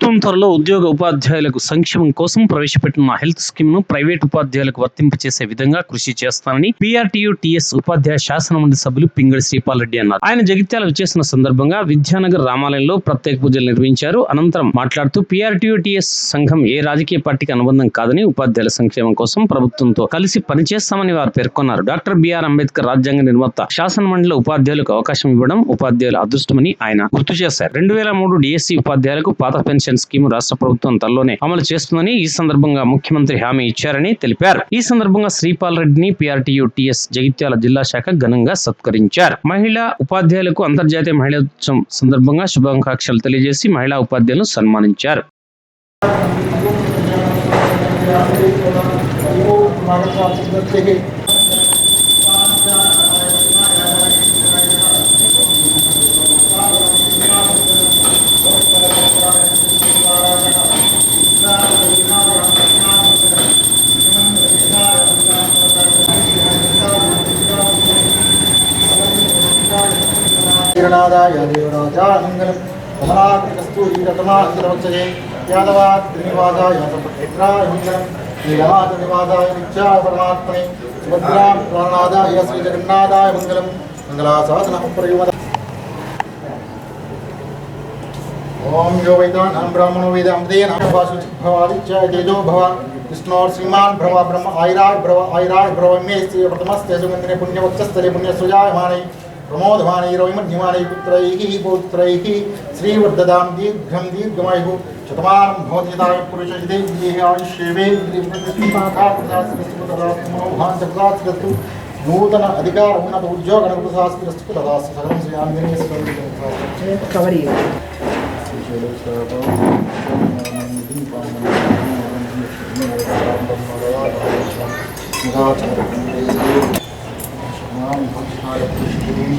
ప్రభుత్వం త్వరలో ఉద్యోగ ఉపాధ్యాయులకు సంక్షేమం కోసం ప్రవేశపెట్టిన హెల్త్ స్కీమ్ను ప్రైవేట్ ఉపాధ్యాయులకు వర్తింపచేసే విధంగా కృషి చేస్తానని పీఆర్టీయూ టీఎస్ ఉపాధ్యాయ శాసన మండలి సభ్యులు పింగళి శ్రీపాల్ రెడ్డి అన్నారు. ఆయన జగిత్యాల విచ్చేసిన సందర్భంగా విద్యానగర్ రామాలయంలో ప్రత్యేక పూజలు నిర్వహించారు. అనంతరం మాట్లాడుతూ పీఆర్టీయూ టీఎస్ సంఘం ఏ రాజకీయ పార్టీకి అనుబంధం కాదని ఉపాధ్యాయుల సంక్షేమం కోసం ప్రభుత్వంతో కలిసి పనిచేస్తామని వారు పేర్కొన్నారు. డాక్టర్ బిఆర్ అంబేద్కర్ రాజ్యాంగ నిర్మాత శాసన మండలిలో ఉపాధ్యాయులకు అవకాశం ఇవ్వడం ఉపాధ్యాయుల అదృష్టమని ఆయన గుర్తు చేశారు. రెండు వేల మూడు డిఎస్సి ఉపాధ్యాయులకు పాత పెన్షన్ స్కీమ్ రాష్ట్ర ప్రభుత్వం త్వరలోనే అమలు చేస్తుందని ఈ సందర్భంగా ముఖ్యమంత్రి హామీ ఇచ్చారని తెలిపారు. ఈ సందర్భంగా శ్రీపాల్ రెడ్డిని పిఆర్టీయూ టిఎస్ జగిత్యాల జిల్లా శాఖ ఘనంగా సత్కరించారు. మహిళా ఉపాధ్యాయులకు అంతర్జాతీయ మహిళా దినోత్సవం సందర్భంగా శుభాకాంక్షలు తెలియజేసి మహిళా ఉపాధ్యాయులను సన్మానించారు. किरणादाय देवराजानङ्गनं कमलाकृकस्तूरीरतमान्तरवत्सरे यादवाग्निवादाय सपक्षेत्रायमङ्गलं नीलमादनिवादाय नित्यापरमात्मने सुभद्रां श्रीजगन्नादाय मङ्गलं मङ्गलासाधनः ओम यो वेदान हम ब्राह्मणो वेद अमदेन हम वासुचित भवादि चय तेजो भव। कृष्ण और श्रीमान ब्रह्म आयराग भ्रव आयराग भ्रव मे से प्रथमस्ते सुगंधने पुण्यवक्षस्तरे पुण्य प्रमोदमानैरविमन्यमानैः पुत्रैः पौत्रैः श्रीवर्धदां दीर्घं दीर्घमायुः शतमानं भवति यदाय नूतन अधिकार उन्नत उद्योग अनुकृतशास्त्रस्तु तदास्तु सकलं श्रीयान्दिने स्वयं कवरी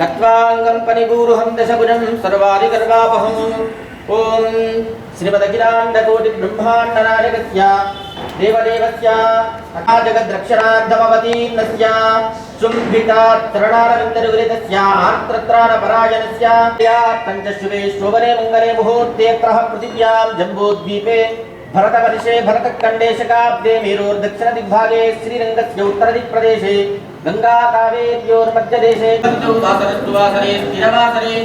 कट्वाङ्गं पनिगूरुहं दशगुणं सर्वादिगर्वापहम् ॐ श्रीमदखिलाण्डकोटिब्रह्माण्डनायकस्य, देवदेवस्य तथा शुम्भितात्तरणारविन्दरुगलितस्य आर्त्रत्राणपरायणस्य पञ्चशुभे शोभने मङ्गले मुहूर्तेऽत्रः पृथिव्यां जम्बोद्वीपे भरतवर्षे भरतखण्डे शकाब्दे मेरोर्दक्षिणदिग्भागे श्रीरङ्गस्य उत्तरदिक्प्रदेशे गङ्गा कावेर्योर्मध्यदेशे वासरस्तु वासरे स्थिरवासरे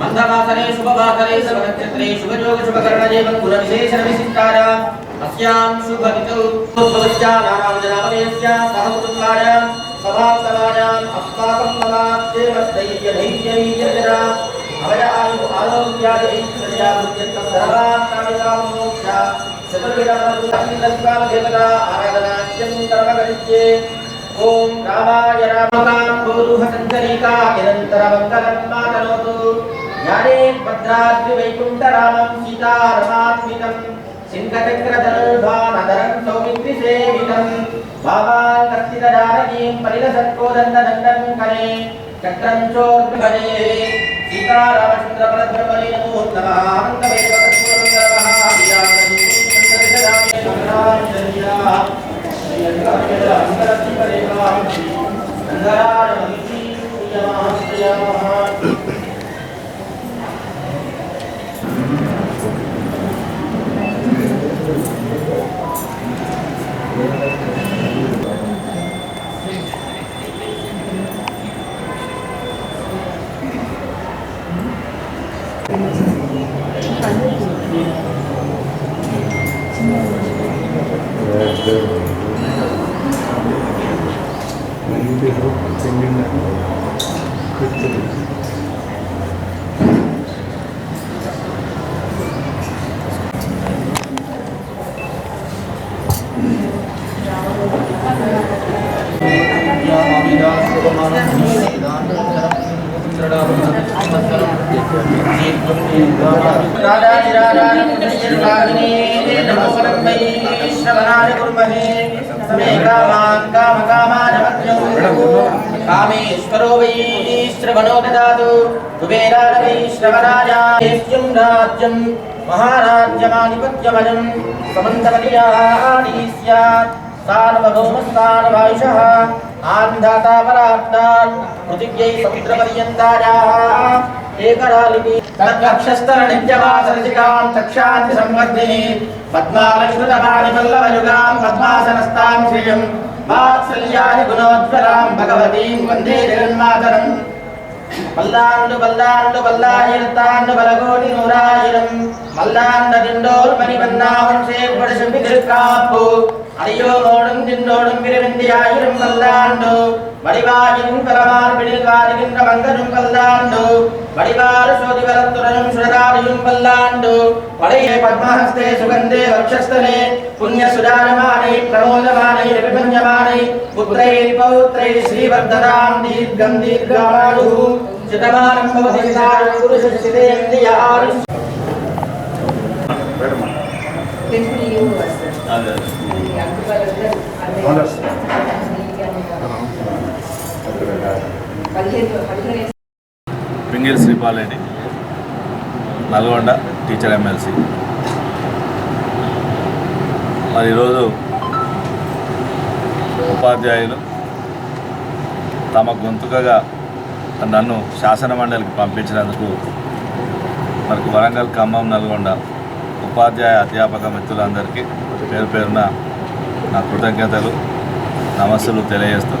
मन्दवासरे शुभवासरे शुभनक्षत्रे शुभयोग शुभकर्णये मङ्गुलविशेषणविशिष्टायाम् अस्यां शुभतिथौ भवत्या नानावजनामनेस्य सह कुटुम्बायां सभासवायाम् अस्माकं नमाद्येवद्धैर्यधैर्यवीर्यजरा अवयायु आरोग्यादिैश्वर्यावृत्यन्तं धनवान् कामिकामोक्ष चतुर्विधमनुदेवता आराधनाख्यं कर्मकरिष्ये ॐ रामाय रामकां गोरुह सञ्चरीका निरन्तरमङ्गलं मातनोतु ज्ञाने भद्राद्रिवैकुण्ठरामं सीतारमात्मिकम् सिंहचक्रधनुर्भानधरं सौमित्रिसेवितं भावाङ्कर्तितजानकीं परिलसत्कोदण्डदण्डं करे चक्रं चोर्भजे सीतारामचन्द्रपरब्रह्मणे नमो नमः శంకరాచార్య రాజాధిరాజాని నమస్కారం వై శ్రవణాయ కుర్మహే సమే కామాన్ కామకామానమగ్నం కామేశ్వరో వై శ్రవణో దదాతు కుబేరాయ వై శ్రవణాయాస్యం రాజ్యం. మహారాజ్యమాధిపత్యమజం సమంతమర్యాది స్యాత్ సార్వభౌమస్థానవాయుషः ఆంధాతా పరాత్తాన్ పృథివ్యై सार्वभौमस्तानवायुषः आन्धातापरात्तान् पृथिव्यै समुद्रपर्यन्तायाः एकरालिपि तद्वक्षस्तरनित्यवासरसिकां चक्षातिसंवर्धिनी पद्मालश्रुतपाणिपल्लवयुगां पद्मासनस्तां श्रियं वात्सल्यानि गुणोज्ज्वलां भगवतीं वन्दे जगन्मातरम् பல்லாண்டு பல்லாண்டு பல்லாயிரத்தாண்டு பலகோடி நூறாயிரம் மல்லாண்ட திண்டோர் மணி பன்னாவன் சேர்படு செம்பி திருக்காப்பு அடியோனோடும் திண்டோடும் விருந்தி ஆயிரம் பல்லாண்டு வடிவாயின் பரமார்பிடில் வாருகின்ற மங்கனும் பல்லாண்டு வடிவாறு சோதி வரத்துடனும் சுடராடியும் பல்லாண்டு வடையே பத்மஹஸ்தே சுகந்தே வக்ஷஸ்தலே புண்ணிய சுதாரமானை பிரமோதமானை விபஞ்சமானை புத்திரை பௌத்ரை ஸ்ரீவர்ததாம் தீர்க்கம் தீர்க்கமாயு சிதமானம் பவதி சாரம் புருஷசிதேந்தியாரு వస్తారు పింగిల్ శ్రీపాలరెడ్డి నల్గొండ టీచర్ ఎమ్మెల్సీ. మరి ఈరోజు ఉపాధ్యాయులు తమ గొంతుకగా నన్ను శాసన మండలికి పంపించినందుకు మనకు వరంగల్ ఖమ్మం నల్గొండ ఉపాధ్యాయ అధ్యాపక మిత్రులందరికీ పేరు పేరున నా కృతజ్ఞతలు నమస్సులు తెలియజేస్తూ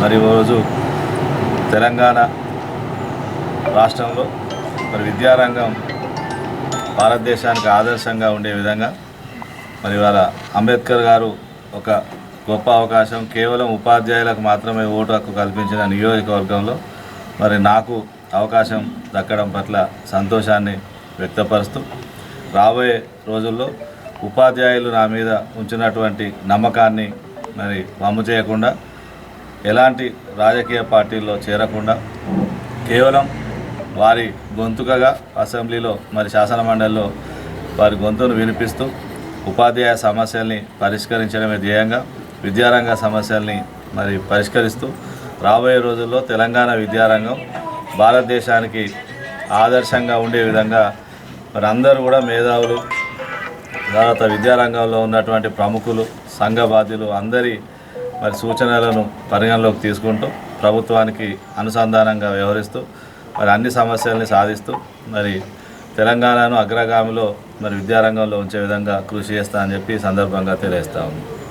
మరి ఈరోజు తెలంగాణ రాష్ట్రంలో మరి విద్యారంగం భారతదేశానికి ఆదర్శంగా ఉండే విధంగా మరి ఇవాళ అంబేద్కర్ గారు ఒక గొప్ప అవకాశం. కేవలం ఉపాధ్యాయులకు మాత్రమే ఓటు హక్కు కల్పించిన నియోజకవర్గంలో మరి నాకు అవకాశం దక్కడం పట్ల సంతోషాన్ని వ్యక్తపరుస్తూ రాబోయే రోజుల్లో ఉపాధ్యాయులు నా మీద ఉంచినటువంటి నమ్మకాన్ని మరి వమ్ము చేయకుండా ఎలాంటి రాజకీయ పార్టీల్లో చేరకుండా కేవలం వారి గొంతుకగా అసెంబ్లీలో మరి శాసన మండలిలో వారి గొంతును వినిపిస్తూ ఉపాధ్యాయ సమస్యల్ని పరిష్కరించడమే ధ్యేయంగా విద్యారంగ సమస్యల్ని మరి పరిష్కరిస్తూ రాబోయే రోజుల్లో తెలంగాణ విద్యారంగం భారతదేశానికి ఆదర్శంగా ఉండే విధంగా మరి అందరూ కూడా మేధావులు తర్వాత విద్యారంగంలో ఉన్నటువంటి ప్రముఖులు సంఘ బాధ్యులు అందరి మరి సూచనలను పరిగణలోకి తీసుకుంటూ ప్రభుత్వానికి అనుసంధానంగా వ్యవహరిస్తూ మరి అన్ని సమస్యల్ని సాధిస్తూ మరి తెలంగాణను అగ్రగామిలో మరి విద్యారంగంలో ఉంచే విధంగా కృషి చేస్తా అని చెప్పి సందర్భంగా తెలియజేస్తా ఉంది